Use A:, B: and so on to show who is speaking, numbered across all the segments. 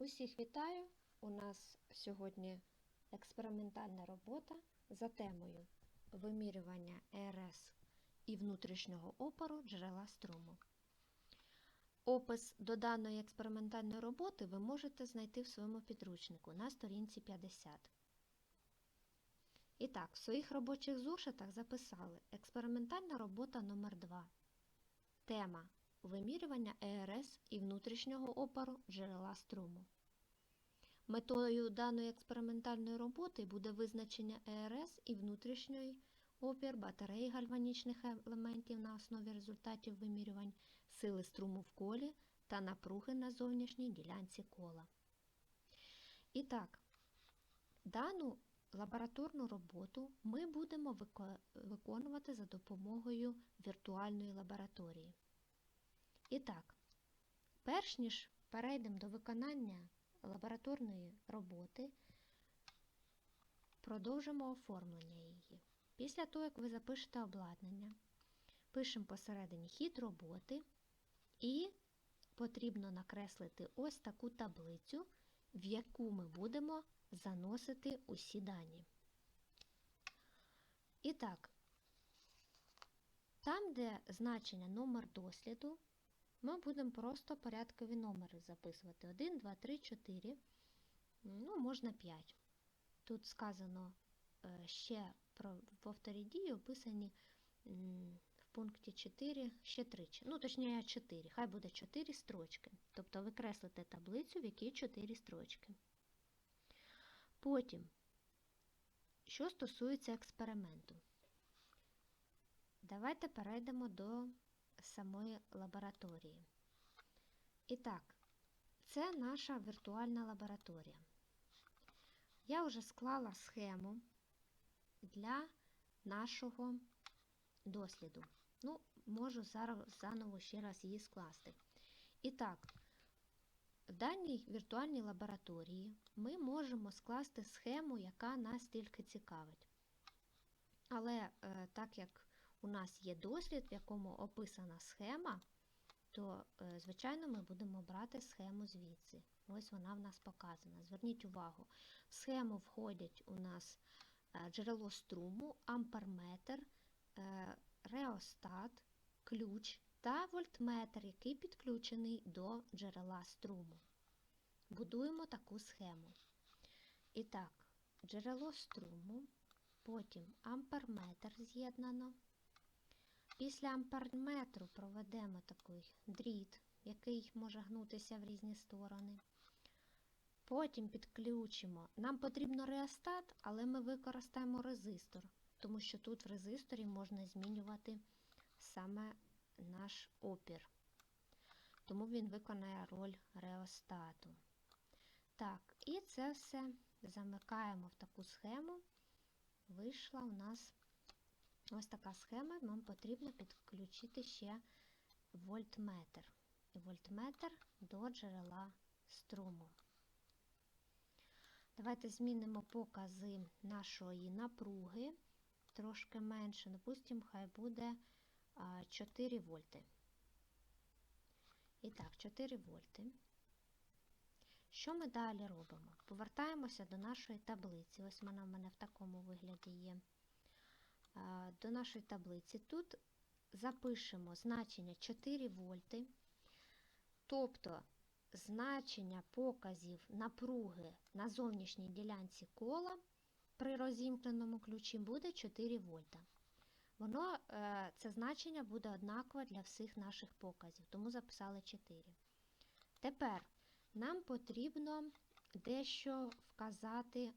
A: Усіх вітаю! У нас сьогодні експериментальна робота за темою вимірювання ЕРС і внутрішнього опору джерела струму. Опис до даної експериментальної роботи ви можете знайти в своєму підручнику на сторінці 50. І так, в своїх робочих зошитах записали експериментальна робота номер 2 Тема вимірювання ЕРС і внутрішнього опору джерела струму. Метою даної експериментальної роботи буде визначення ЕРС і внутрішньої опір батареї гальванічних елементів на основі результатів вимірювань сили струму в колі та напруги на зовнішній ділянці кола. І так, дану лабораторну роботу ми будемо виконувати за допомогою віртуальної лабораторії. І так, перш ніж перейдемо до виконання лабораторної роботи, продовжимо оформлення її. Після того, як ви запишете обладнання, пишемо посередині хід роботи і потрібно накреслити ось таку таблицю, в яку ми будемо заносити усі дані. І так, там, де значення номер досліду, ми будемо просто порядкові номери записувати. 1, 2, 3, 4, ну, можна 5. Тут сказано ще про повторі дії, описані в пункті 4 ще 3. Ну, точніше 4. Хай буде 4 строчки. Тобто викреслите таблицю, в якій 4 строчки. Потім, що стосується експерименту, давайте перейдемо до самої лабораторії. І так, це наша віртуальна лабораторія. Я вже склала схему для нашого досліду. Ну, можу зараз заново ще раз її скласти. І так, в даній віртуальній лабораторії ми можемо скласти схему, яка нас тільки цікавить. Але е, так як у нас є дослід, в якому описана схема, то, е, звичайно, ми будемо брати схему звідси. Ось вона в нас показана. Зверніть увагу, в схему входять у нас е, джерело струму, амперметр, е, реостат, ключ та вольтметр, який підключений до джерела струму. Будуємо таку схему. І так, джерело струму, потім амперметр з'єднано. Після амперметру проведемо такий дріт, який може гнутися в різні сторони. Потім підключимо. Нам потрібно реостат, але ми використаємо резистор, тому що тут в резисторі можна змінювати саме наш опір. Тому він виконає роль реостату. Так, і це все замикаємо в таку схему. Вийшла у нас ось така схема, нам потрібно підключити ще вольтметр. Вольтметр до джерела струму. Давайте змінимо покази нашої напруги трошки менше. Допустимо, хай буде 4 вольти. І так, 4 вольти. Що ми далі робимо? Повертаємося до нашої таблиці. Ось вона в мене в такому вигляді є. До нашої таблиці. Тут запишемо значення 4 вольти, тобто значення показів напруги на зовнішній ділянці кола при розімкненому ключі буде 4 вольта. Воно, е, Це значення буде однакове для всіх наших показів, тому записали 4. Тепер нам потрібно дещо вказати,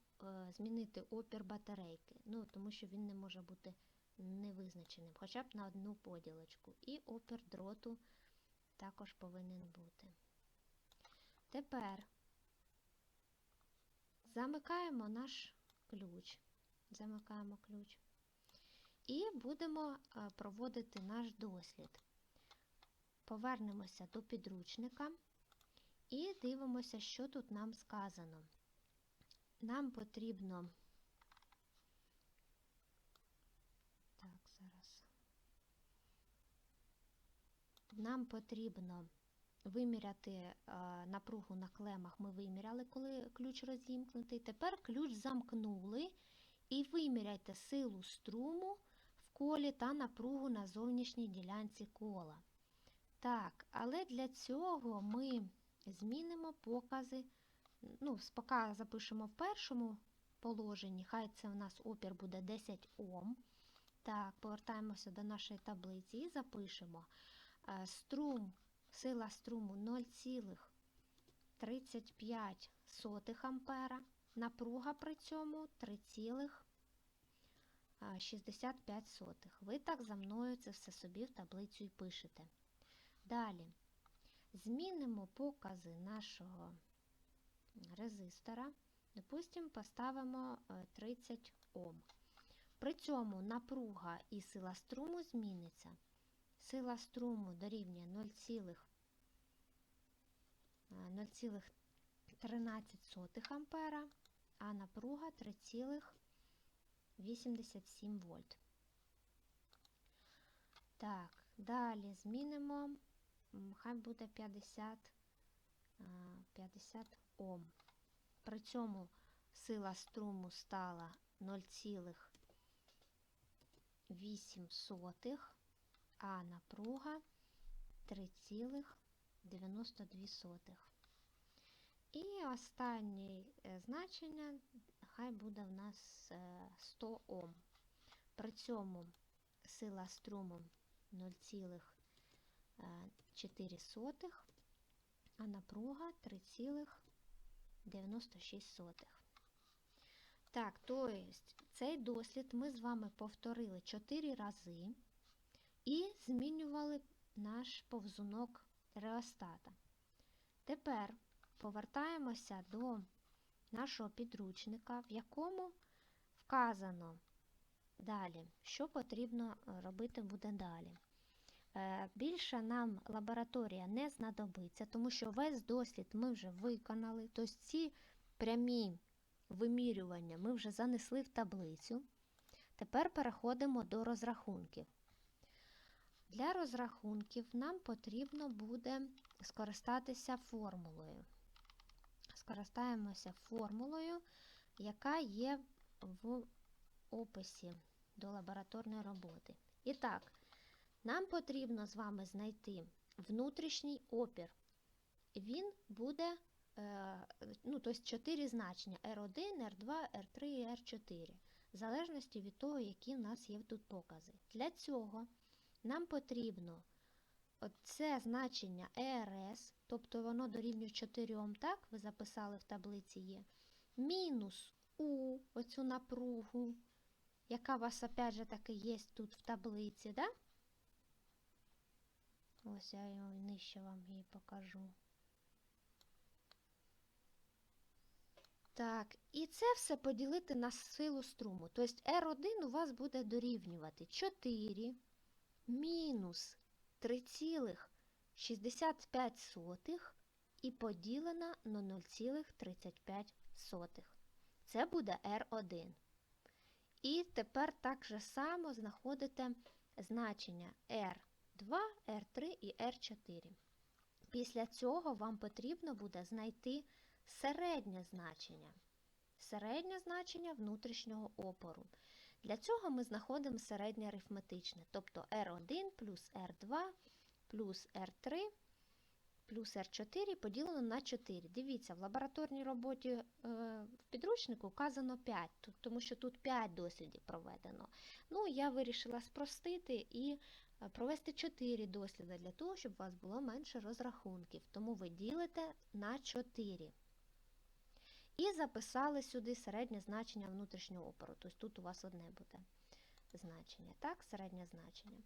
A: змінити опір батарейки, ну, тому що він не може бути невизначеним, хоча б на одну поділочку. І опір дроту також повинен бути. Тепер замикаємо наш ключ, замикаємо ключ і будемо е, проводити наш дослід. Повернемося до підручника. І дивимося, що тут нам сказано. Нам потрібно. Так, зараз. Нам потрібно виміряти е, напругу на клемах ми виміряли, коли ключ розімкнутий. Тепер ключ замкнули і виміряйте силу струму в колі та напругу на зовнішній ділянці кола. Так, але для цього ми змінимо покази. Ну, поки запишемо в першому положенні, хай це у нас опір буде 10 Ом. Так, повертаємося до нашої таблиці і запишемо е, струм, сила струму 0,35 ампера, напруга при цьому 3,65. Ви так за мною це все собі в таблицю і пишете. Далі змінимо покази нашого резистора. Допустимо, поставимо е, 30 Ом. При цьому напруга і сила струму зміниться. Сила струму дорівнює 0,13 ампера, а напруга 3,87 вольт. Так, далі змінимо, хай буде 50, 50 Ом. При цьому сила струму стала 0,8, а напруга 3,92. І останнє е, значення хай буде в нас е, 100 Ом. При цьому сила струму 0,4, а напруга 3,96. Так, то есть цей дослід ми з вами повторили 4 рази і змінювали наш повзунок реостата. Тепер повертаємося до нашого підручника, в якому вказано далі, що потрібно робити буде далі. Е, Більше нам лабораторія не знадобиться, тому що весь дослід ми вже виконали, тобто ці прямі вимірювання ми вже занесли в таблицю. Тепер переходимо до розрахунків. Для розрахунків нам потрібно буде скористатися формулою. Скористаємося формулою, яка є в описі до лабораторної роботи. І так, нам потрібно з вами знайти внутрішній опір. Він буде е, ну, тобто 4 значення R1, R2, R3 і R4, в залежності від того, які в нас є тут покази. Для цього нам потрібно це значення ERS, тобто воно дорівнює 4, так, ви записали в таблиці є, мінус U, оцю напругу, яка у вас, опять же, таки є тут в таблиці, да? Ось я його нижче вам її покажу. Так, і це все поділити на силу струму. Тобто R1 у вас буде дорівнювати 4 мінус 3,65 і поділена на 0,35. Це буде R1. І тепер так же само знаходите значення R2, R3 і R4. Після цього вам потрібно буде знайти середнє значення. Середнє значення внутрішнього опору. Для цього ми знаходимо середнє арифметичне, тобто R1 плюс R2 плюс R3 плюс R4 поділено на 4. Дивіться, в лабораторній роботі е, в підручнику вказано 5, тому що тут 5 дослідів проведено. Ну, я вирішила спростити і провести 4 досліди для того, щоб у вас було менше розрахунків. Тому ви ділите на 4. І записали сюди середнє значення внутрішнього опору. Тобто тут у вас одне буде значення, так, середнє значення.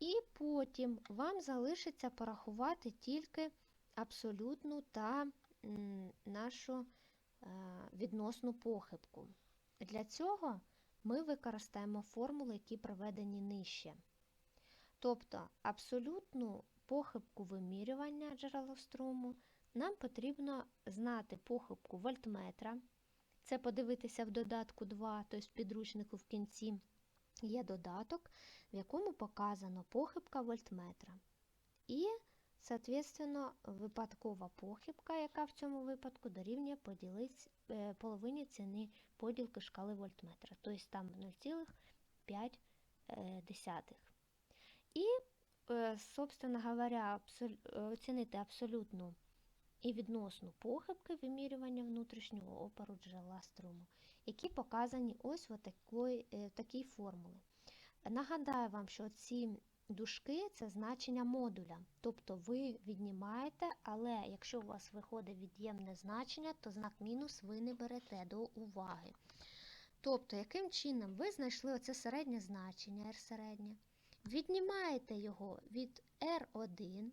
A: І потім вам залишиться порахувати тільки абсолютну та нашу е, відносну похибку. Для цього ми використаємо формули, які проведені нижче. Тобто абсолютну похибку вимірювання джерелоструму нам потрібно знати похибку вольтметра. Це подивитися в додатку 2, тобто в підручнику в кінці є додаток, в якому показано похибка вольтметра. І Соответственно, випадкова похибка, яка в цьому випадку дорівнює е, половині ціни поділки шкали вольтметра, тобто там 0,5. І, е, собственно говоря, е, оцінити абсолютну і відносну похибки вимірювання внутрішнього опору джерела струму, які показані ось в е, такій формулі. Нагадаю вам, що ці дужки – це значення модуля, тобто ви віднімаєте, але якщо у вас виходить від'ємне значення, то знак мінус ви не берете до уваги. Тобто, яким чином ви знайшли оце середнє значення R середнє, віднімаєте його від R1,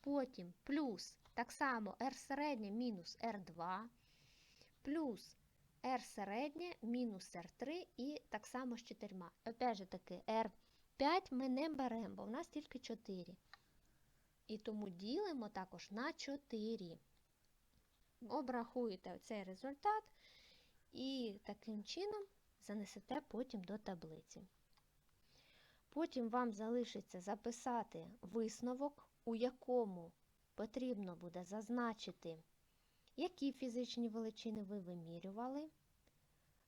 A: потім плюс так само R середнє мінус R2, плюс R середнє мінус R3 і так само з 4. Опять же таки, R5 ми не беремо, бо в нас тільки 4. І тому ділимо також на 4. Обрахуєте цей результат і таким чином занесете потім до таблиці. Потім вам залишиться записати висновок, у якому потрібно буде зазначити, які фізичні величини ви вимірювали,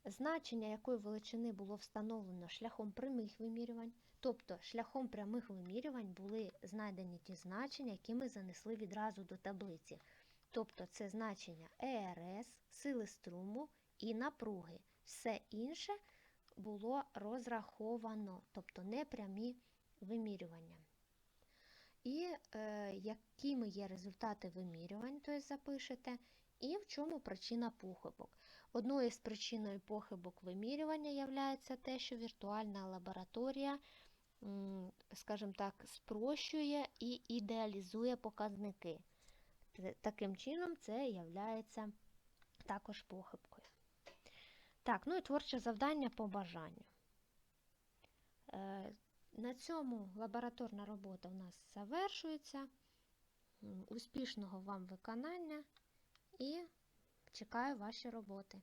A: значення якої величини було встановлено шляхом прямих вимірювань, тобто шляхом прямих вимірювань були знайдені ті значення, які ми занесли відразу до таблиці. Тобто це значення ЕРС, сили струму і напруги. Все інше було розраховано, тобто непрямі вимірювання. І е, якими є результати вимірювань, тобто запишете, і в чому причина похибок. Одною з причиною похибок вимірювання є те, що віртуальна лабораторія, скажімо так, спрощує і ідеалізує показники. Таким чином, це є також похибкою. Так, ну і творче завдання по бажанню. Е, На цьому лабораторна робота у нас завершується. Успішного вам виконання і чекаю ваші роботи.